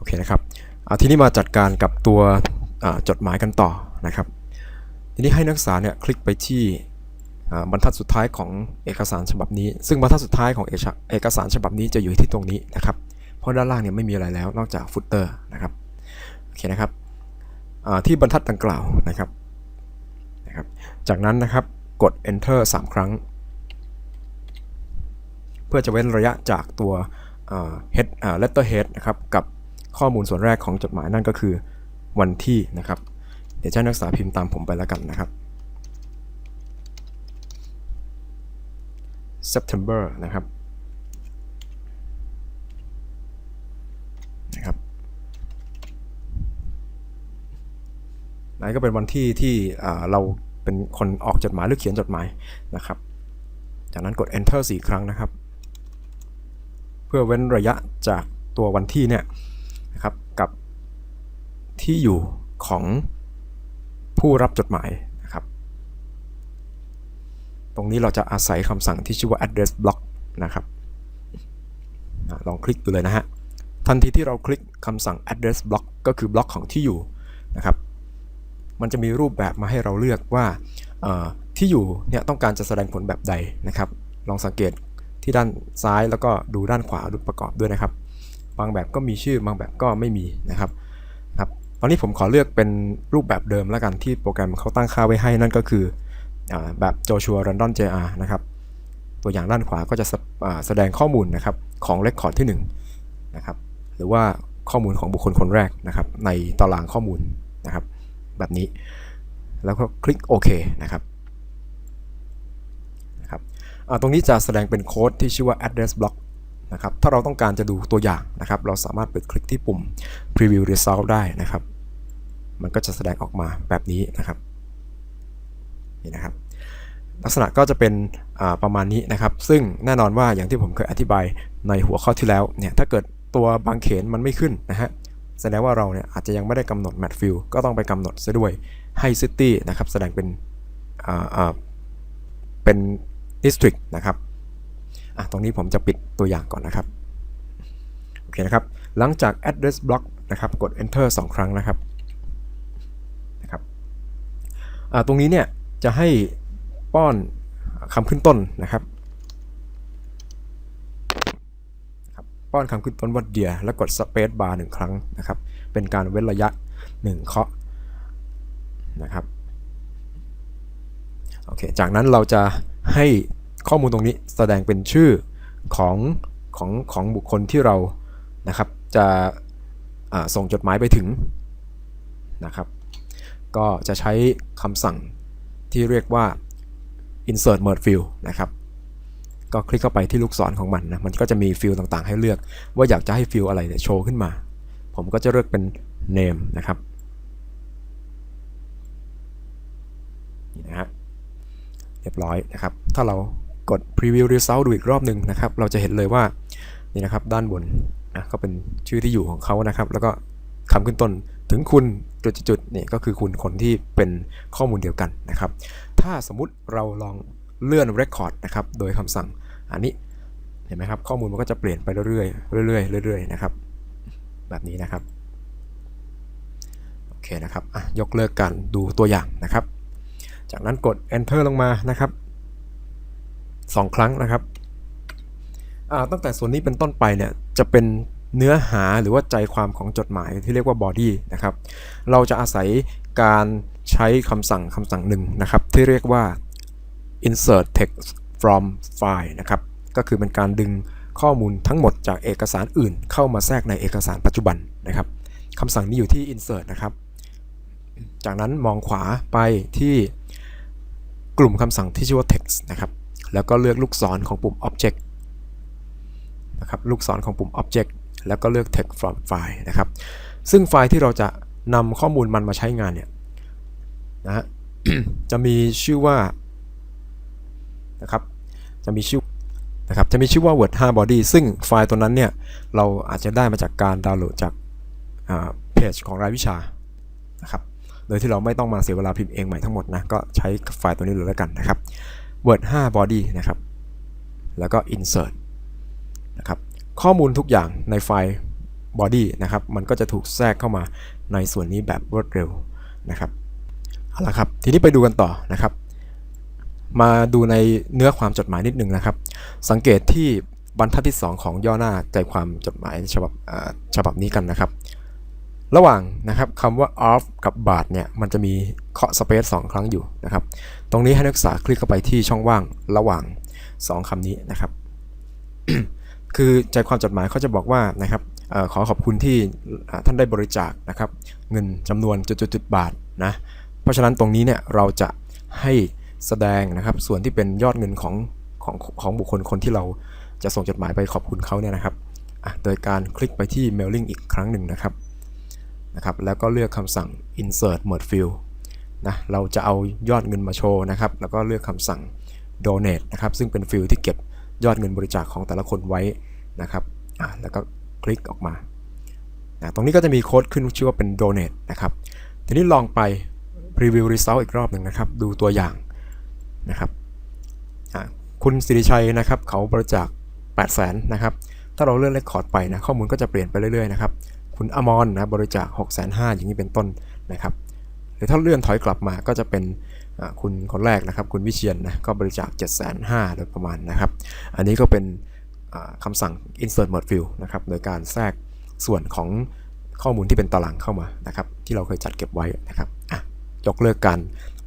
โอเคนะครับเอาทีนี้มาจัดการกับตัวจดหมายกันต่อนะครับ ทีนี้ให้นักศึกษาเนี่ยคลิกไปที่บรรทัดสุดท้ายของเอกสารฉบับนี้ ซึ่งบรรทัดสุดท้ายของเอกเอกสารฉบับนี้จะอยู่ที่ตรงนี้นะครับ เพราะด้านล่างเนี่ยไม่มีอะไรแล้วนอกจากฟุตเตอร์นะครับโอเคนะครับที่บรรทัดดังกล่าวนะครับนะครับ จากนั้นนะครับกด enter 3 ครั้ง เพื่อจะเว้นระยะจากตัว head letter head นะครับกับ ข้อมูลส่วนแรกของจดหมายนั่นก็คือวันที่นะครับ เดี๋ยวเจ้านักศึกษาพิมพ์ตามผมไปแล้วกันนะครับ September นะครับนะครับนั่นก็เป็นวันที่ที่เราเป็นคนออกจดหมายหรือเขียนจดหมายนะครับ จากนั้นกด enter 4 ครั้งนะครับ เพื่อเว้นระยะจากตัววันที่เนี่ย นะครับกับที่อยู่ของผู้รับจดหมายนะครับ ตรงนี้เราจะอาศัยคำสั่งที่ชื่อว่า address block นะครับลองคลิกดูเลยนะฮะ ทันทีที่เราคลิกคำสั่ง address block ก็คือบล็อกของที่อยู่นะครับ มันจะมีรูปแบบมาให้เราเลือกว่าที่อยู่เนี่ยต้องการจะแสดงผลแบบใดนะครับ ลองสังเกตที่ด้านซ้ายแล้วก็ดูด้านขวาดูประกอบด้วยนะครับ บางแบบก็มีชื่อบางแบบก็ไม่มีนะครับครับตอนนี้ผมขอเลือกเป็นรูปแบบเดิมแล้วกันที่โปรแกรมเขาตั้งค่าไว้ให้นั่นก็คืออแบบ Joshua Random JR นะครับตัวอย่างด้านขวาก็จะแสอ่าแสดงข้อมูลนะครับของเรคคอร์ดที่1นะครับหรือว่าข้อมูลของบุคคลคนแรกนะครับในตารางข้อมูลนะครับแบบนี้ แล้วก็คลิกโอเคนะครับนะครับตรงนี้จะแสดงเป็นโค้ดที่ชื่อว่า address block นะครับถ้าเราต้องการจะดูตัวอย่างนะครับ เราสามารถไปคลิกที่ปุ่ม preview result ได้นะครับ มันก็จะแสดงออกมาแบบนี้นะครับนี่นะครับ ลักษณะก็จะเป็นประมาณนี้นะครับ ซึ่งแน่นอนว่าอย่างที่ผมเคยอธิบายในหัวข้อที่แล้วเนี่ยถ้าเกิดตัวบางเขนมันไม่ขึ้นนะฮะแสดงว่าเราเนี่ยอาจจะยังไม่ได้กำหนด match field ก็ต้องไปกำหนดซะด้วยให้ city นะครับแสดงเป็นเป็น district นะครับ อะตรงนี้ผมจะปิดตัวอย่างก่อนนะครับโอเคนะครับหลังจาก address block นะครับกด enter 2 ครั้งนะครับนะครับอ่าตรงนี้เนี่ยจะให้ป้อนคำขึ้นต้นนะครับป้อนคำขึ้นต้นว่าเดียแล้วกด space bar หนึ่งครั้งนะครับ เป็นการเว้นระยะ 1 เคาะนะครับ โอเค จากนั้นเราจะให้ ข้อมูลตรงนี้แสดงเป็นชื่อของของของบุคคลที่เรานะครับจะส่งจดหมายไปถึงนะครับ ก็จะใช้คำสั่งที่เรียกว่า insert merge field นะครับ ก็คลิกเข้าไปที่ลูกศรของมันนะ มันก็จะมีฟิลต่างๆ ให้เลือกว่าอยากจะให้ฟิลอะไรเนี่ยโชว์ขึ้นมา ผมก็จะเลือกเป็น name นะครับนี่นะฮะเรียบร้อยนะครับ ถ้าเรา กด preview result ดูอีกรอบหนึ่งนะครับ เราจะเห็นเลยว่านี่นะครับด้านบนนะก็เป็นชื่อที่อยู่ของเขานะครับ แล้วก็คำขึ้นต้นถึงคุณจุดๆนี่ก็คือคุณคนที่เป็นข้อมูลเดียวกันนะครับ ถ้าสมมุติเราลองเลื่อน record นะครับ โดยคำสั่งอันนี้เห็นไหมครับ ข้อมูลมันก็จะเปลี่ยนไปเรื่อยๆเรื่อยๆเรื่อยๆนะครับ แบบนี้นะครับโอเคนะครับอะยกเลิกการดูตัวอย่างนะครับ จากนั้นกด enter ลงมานะครับ สองครั้งนะครับตั้งแต่ส่วนนี้เป็นต้นไปเนี่ยจะเป็นเนื้อหาหรือว่าใจความของจดหมายที่เรียกว่า body นะครับ เราจะอาศัยการใช้คำสั่งคำสั่งหนึ่งนะครับ ที่เรียกว่า insert text from file นะครับ ก็คือเป็นการดึงข้อมูลทั้งหมดจากเอกสารอื่น เข้ามาแทรกในเอกสารปัจจุบันนะครับคำสั่งนี้อยู่ที่ insert นะครับ จากนั้นมองขวาไปที่กลุ่มคำสั่งที่ชื่อว่า text นะครับ แล้วก็เลือกลูกศรของปุ่ม object นะครับลูกศรของปุ่ม object แล้วก็เลือก text from file นะครับ ซึ่งไฟล์ที่เราจะนำข้อมูลมันมาใช้งานเนี่ยนะฮะจะมีชื่อว่านะครับจะมีชื่อนะครับจะมีชื่อว่า word 5 body ซึ่งไฟล์ตัวนั้นเนี่ยเราอาจจะได้มาจากการดาวน์โหลดจากเพจของรายวิชานะครับโดยที่เราไม่ต้องมาเสียเวลาพิมพ์เองใหม่ทั้งหมดนะก็ใช้ไฟล์ตัวนี้เลยแล้วกันนะครับ word 5 body นะครับ แล้วก็ insert นะครับ ข้อมูลทุกอย่างในไฟล์ body นะครับ มันก็จะถูกแทรกเข้ามาในส่วนนี้แบบรวดเร็วนะครับเอาละครับ ทีนี้ไปดูกันต่อนะครับ มาดูในเนื้อความจดหมายนิดนึงนะครับ สังเกตที่บรรทัดที่ 2 ของย่อหน้าใจความจดหมายฉบับฉบับนี้กันนะครับ ระหว่างนะครับคำว่า off กับบาทเนี่ยมันจะมีเคาะสเปซสองครั้งอยู่นะครับ ตรงนี้ให้นักศึกษาคลิกเข้าไปที่ช่องว่างระหว่าง 2คำนี้นะครับ คือใจความจดหมายเขาจะบอกว่านะครับออขอขอบคุณที่ท่านได้บริจาคนะครับ เงินจำนวนจุดๆบาทนะเพราะฉะนั้นตรงนี้เนี่ยเราจะให้แสดงนะครับส่วนที่เป็นยอดเงินของของของบุคคลคนที่เราจะส่งจดหมายไปขอบคุณเขาเนี่ยนะครับ โดยการคลิกไปที่ mailing อีกครั้งหนึ่งนะครับ นะครับแล้วก็เลือกคำสั่ง insert merge field นะเราจะเอายอดเงินมาโชว์นะครับ แล้วก็เลือกคำสั่ง donate นะครับ ซึ่งเป็นฟิลที่เก็บยอดเงินบริจาคของแต่ละคนไว้นะครับอะแล้วก็คลิกออกมานะตรงนี้ก็จะมีโค้ดขึ้นชื่อว่าเป็น donate นะครับ ทีนี้ลองไป preview result อีกรอบหนึ่งนะครับ ดูตัวอย่างนะครับคุณสิริชัยนะครับ เขาบริจาค8 0 0 0 0 0นะครับ ถ้าเราเลื่อนเลคคอร์ดไปนะ ข้อมูลก็จะเปลี่ยนไปเรื่อยๆนะครับ คุณอมรนะบริจาค6 5 0 0 0อย่างนี้เป็นต้นนะครับ หรือถ้าเลื่อนถอยกลับมาก็จะเป็นคุณคนแรกนะครับ คุณวิเชียนนะก็บริจาค 7 5 0 0 0โดยประมาณนะครับ อันนี้ก็เป็นอ่าคำสั่ง insert merge field นะครับโดยการแทรกส่วนของข้อมูลที่เป็นตารางเข้ามานะครับ ที่เราเคยจัดเก็บไว้นะครับอะยกเลิกการ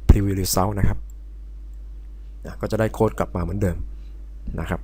preview result นะครับก็จะได้โค้ดกลับมาเหมือนเดิมนะครับ